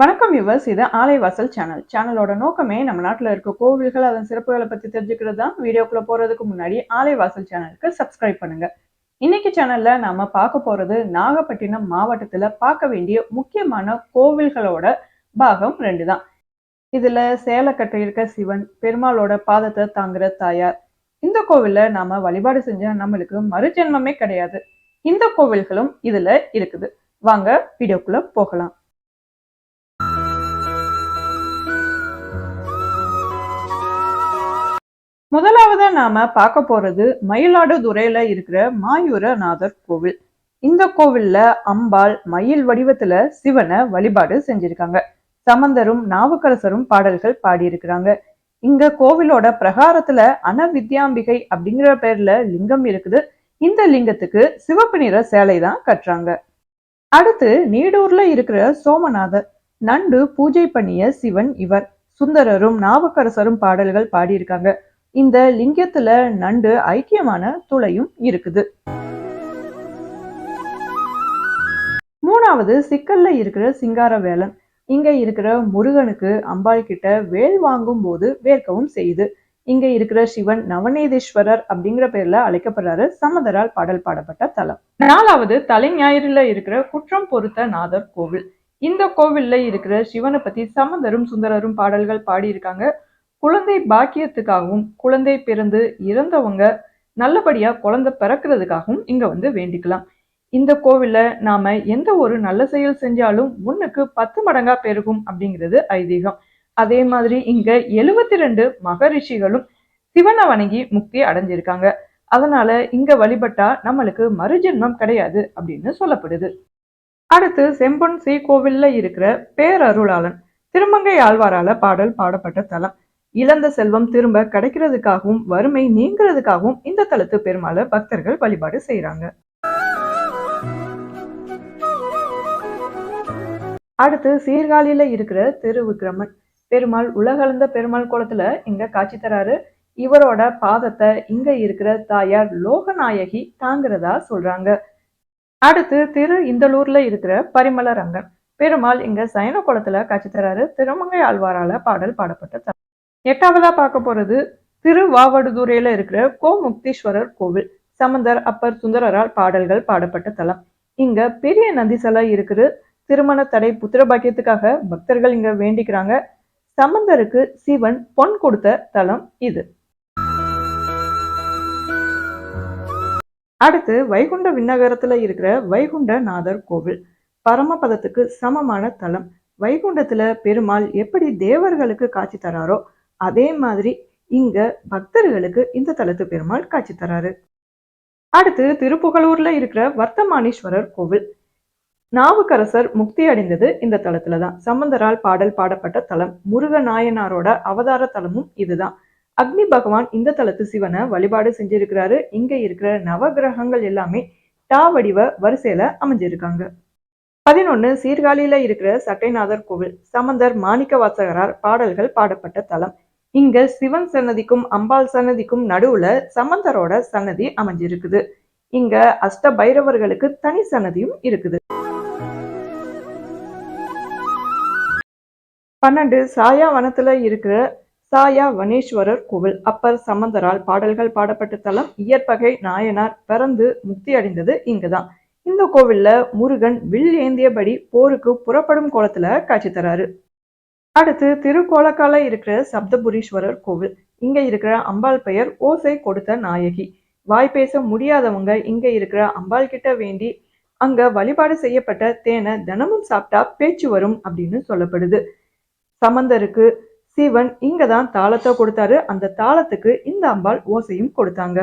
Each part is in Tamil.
வணக்கம் யுவர்ஸ் இது ஆலைவாசல் சேனல் சேனலோட நோக்கமே நம்ம நாட்டில் இருக்க கோவில்கள் அதன் சிறப்புகளை பற்றி தெரிஞ்சுக்கிறது தான். வீடியோக்குள்ளே போகிறதுக்கு முன்னாடி ஆலைவாசல் சேனலுக்கு சப்ஸ்கிரைப் பண்ணுங்க. இன்னைக்கு சேனல்ல நாம பார்க்க போறது நாகப்பட்டினம் மாவட்டத்தில் பார்க்க வேண்டிய முக்கியமான கோவில்களோட பாகம் ரெண்டு தான். இதுல சேலை கட்டியிருக்க சிவன் பெருமாளோட பாதத்தை தாங்குற தாயார். இந்த கோவிலில் நாம வழிபாடு செஞ்சால் நம்மளுக்கு மறுஜென்மமே கிடையாது. இந்த கோவில்களும் இதுல இருக்குது. வாங்க வீடியோக்குள்ள போகலாம். முதலாவதா நாம பார்க்க போறது மயிலாடுதுறையில இருக்கிற மாயூரநாதர் கோவில். இந்த கோவில்ல அம்பாள் மயில் வடிவத்துல சிவனை வழிபாடு செஞ்சிருக்காங்க. சமந்தரும் நாவுக்கரசரும் பாடல்கள் பாடியிருக்கிறாங்க. இங்க கோவிலோட பிரகாரத்துல அனவித்யாம்பிகை அப்படிங்கிற பேர்ல லிங்கம் இருக்குது. இந்த லிங்கத்துக்கு சிவப்பு நிற சேலை தான் கட்டுறாங்க. அடுத்து நீடூர்ல இருக்கிற சோமநாதர். நண்டு பூஜை பண்ணிய சிவன் இவர். சுந்தரரும் நாவுக்கரசரும் பாடல்கள் பாடியிருக்காங்க. இந்த லிங்கத்துல நண்டு ஐக்கியமான துளையும் இருக்குது. மூணாவது சிக்கல்ல இருக்கிற சிங்கார வேலன். இங்க இருக்கிற முருகனுக்கு அம்பாள் கிட்ட வேல் வாங்கும் போது வேர்க்கவும் செய்யுது இங்க இருக்கிற சிவன் நவநீதேஸ்வரர் அப்படிங்கிற பேர்ல அழைக்கப்படுறாரு. சமதரால் பாடல் பாடப்பட்ட தலம். நாலாவது தலைஞாயிறுல இருக்கிற குற்றம் பொறுத்த நாதர் கோவில். இந்த கோவில்ல இருக்கிற சிவனை பத்தி சமந்தரும் சுந்தரரும் பாடல்கள் பாடியிருக்காங்க. குழந்தை பாக்கியத்துக்காகவும் குழந்தை பிறந்து இறந்தவங்க நல்லபடியா குழந்தை பிறக்கிறதுக்காகவும் இங்க வந்து வேண்டிக்கலாம். இந்த கோவில்ல நாம எந்த ஒரு நல்ல செயல் செஞ்சாலும் முன்னுக்கு பத்து மடங்கா பெருகும் அப்படிங்கிறது ஐதீகம். அதே மாதிரி இங்க எழுவத்தி ரெண்டு மகரிஷிகளும் சிவனை வணங்கி முக்தி அடைஞ்சிருக்காங்க. அதனால இங்க வழிபட்டா நம்மளுக்கு மறுஜென்மம் கிடையாது அப்படின்னு சொல்லப்படுது. அடுத்து செம்பொன் சி கோவில்ல இருக்கிற பேரருளாளன் திருமங்கை ஆழ்வாரால பாடல் பாடப்பட்ட தலம். இழந்த செல்வம் திரும்ப கிடைக்கிறதுக்காகவும் வறுமை நீங்கிறதுக்காகவும் இந்த தலத்து பெருமாளை பக்தர்கள் வழிபாடு செய்யறாங்க அடுத்து சீர்காழியில இருக்கிற திருவிக்ரமன் பெருமாள் உலகளந்த பெருமாள் குளத்துல இங்க காட்சி தராரு. இவரோட பாதத்தை இங்க இருக்கிற தாயார் லோகநாயகி தாங்கிறதா சொல்றாங்க. அடுத்து திரு இந்தலூர்ல இருக்கிற பரிமள ரங்கன் பெருமாள் இங்க சயன குளத்துல காட்சி தராரு. திருமங்கை ஆழ்வாரால பாடல் பாடப்பட்ட எட்டாவதா பார்க்க போறது திருவாவடுதுறையில இருக்கிற கோமுக்தீஸ்வரர் கோவில். சமந்தர் அப்பர் சுந்தரரால் பாடல்கள் பாடப்பட்ட தலம். இங்க பெரிய நந்தி சிலை இருக்குது. திருமண தடை புத்திர பாக்கியத்துக்காக பக்தர்கள் இங்க வேண்டிக்கிறாங்க. சமந்தருக்கு சிவன் பொன் கொடுத்த தலம் இது. அடுத்து வைகுண்ட விண்ணகரத்துல இருக்கிற வைகுண்ட நாதர் கோவில். பரமபதத்துக்கு சமமான தலம். வைகுண்டத்துல பெருமாள் எப்படி தேவர்களுக்கு காட்சி தராரோ அதே மாதிரி இங்க பக்தர்களுக்கு இந்த தலத்து பெருமாள் காட்சி தராரு. அடுத்து திருப்புகலூர்ல இருக்கிற வர்த்தமானீஸ்வரர் கோவில். நாவுக்கரசர் முக்தி அடைந்தது இந்த தலத்துல தான். சம்பந்தரால் பாடல் பாடப்பட்ட தலம் முருக நாயனாரோட அவதார தலமும் இதுதான். அக்னி பகவான் இந்த தலத்து சிவனை வழிபாடு செஞ்சிருக்கிறாரு. இங்க இருக்கிற நவகிரகங்கள் எல்லாமே டா வடிவ வரிசையில அமைஞ்சிருக்காங்க. பதினொன்னு சீர்காழியில இருக்கிற சட்டைநாதர் கோவில். சமந்தர் மாணிக்க வாசகரார் பாடல்கள் பாடப்பட்ட தலம். இங்க சிவன் சன்னதிக்கும் அம்பாள் சன்னதிக்கும் நடுவுல சமந்தரோட சன்னதி அமைஞ்சிருக்குது. இங்க அஷ்ட பைரவர்களுக்கு தனி சன்னதியும் இருக்குது. பன்னெண்டு சாயா வனத்துல இருக்கிற சாயா வனேஸ்வரர் கோவில். அப்பர் சமந்தரால் பாடல்கள் பாடப்பட்ட தலம் இயற்பகை நாயனார் பிறந்து முக்தி அடைந்தது இங்குதான். இந்த கோவில்ல முருகன் வில் ஏந்தியபடி போருக்கு புறப்படும் கோலத்துல காட்சி தராரு. அடுத்து திருக்கோலக்கால இருக்கிற சப்தபுரீஸ்வரர் கோவில். இங்க இருக்கிற அம்பாள் பெயர் ஓசை கொடுத்த நாயகி. வாய் பேச முடியாதவங்க இங்க இருக்கிற அம்பாள் கிட்ட வேண்டி அங்க வழிபாடு செய்யப்பட்ட தேனை தினமும் சாப்பிட்டா பேச்சு வரும் அப்படின்னு சொல்லப்படுது. சமந்தருக்கு சிவன் இங்க தான் தாளத்தை கொடுத்தாரு. அந்த தாளத்துக்கு இந்த அம்பாள் ஓசையும் கொடுத்தாங்க.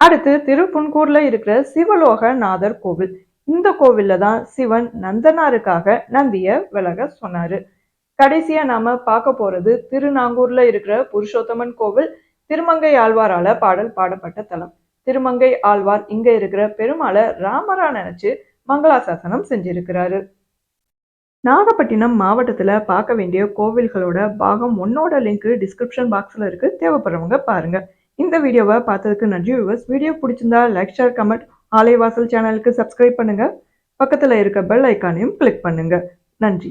அடுத்து திருப்புன்கூர்ல இருக்கிற சிவலோக நாதர் கோவில். இந்த கோவில்ல தான் சிவன் நந்தனாருக்காக நந்திய விலக சொன்னாரு. கடைசியா நாம பார்க்க போறது திருநாங்கூர்ல இருக்கிற புருஷோத்தமன் கோவில் திருமங்கை ஆழ்வாரால பாடல் பாடப்பட்ட தலம். திருமங்கை ஆழ்வார் இங்க இருக்கிற பெருமாளை ராமரா நினைச்சு மங்களாசாசனம் செஞ்சிருக்கிறாரு. நாகப்பட்டினம் மாவட்டத்துல பார்க்க வேண்டிய கோவில்களோட பாகம் ஒன்னோட லிங்க் டிஸ்கிரிப்ஷன் பாக்ஸ்ல இருக்கு. தேவைப்படுறவங்க பாருங்க. இந்த வீடியோவை பார்த்ததுக்கு நன்றி விவர்ஸ் வீடியோ பிடிச்சிருந்தா லைக் ஷேர் கமெண்ட் ஆலைவாசல் சேனலுக்கு சப்ஸ்கிரைப் பண்ணுங்க. பக்கத்துல இருக்க பெல் ஐக்கானையும் கிளிக் பண்ணுங்க. நன்றி.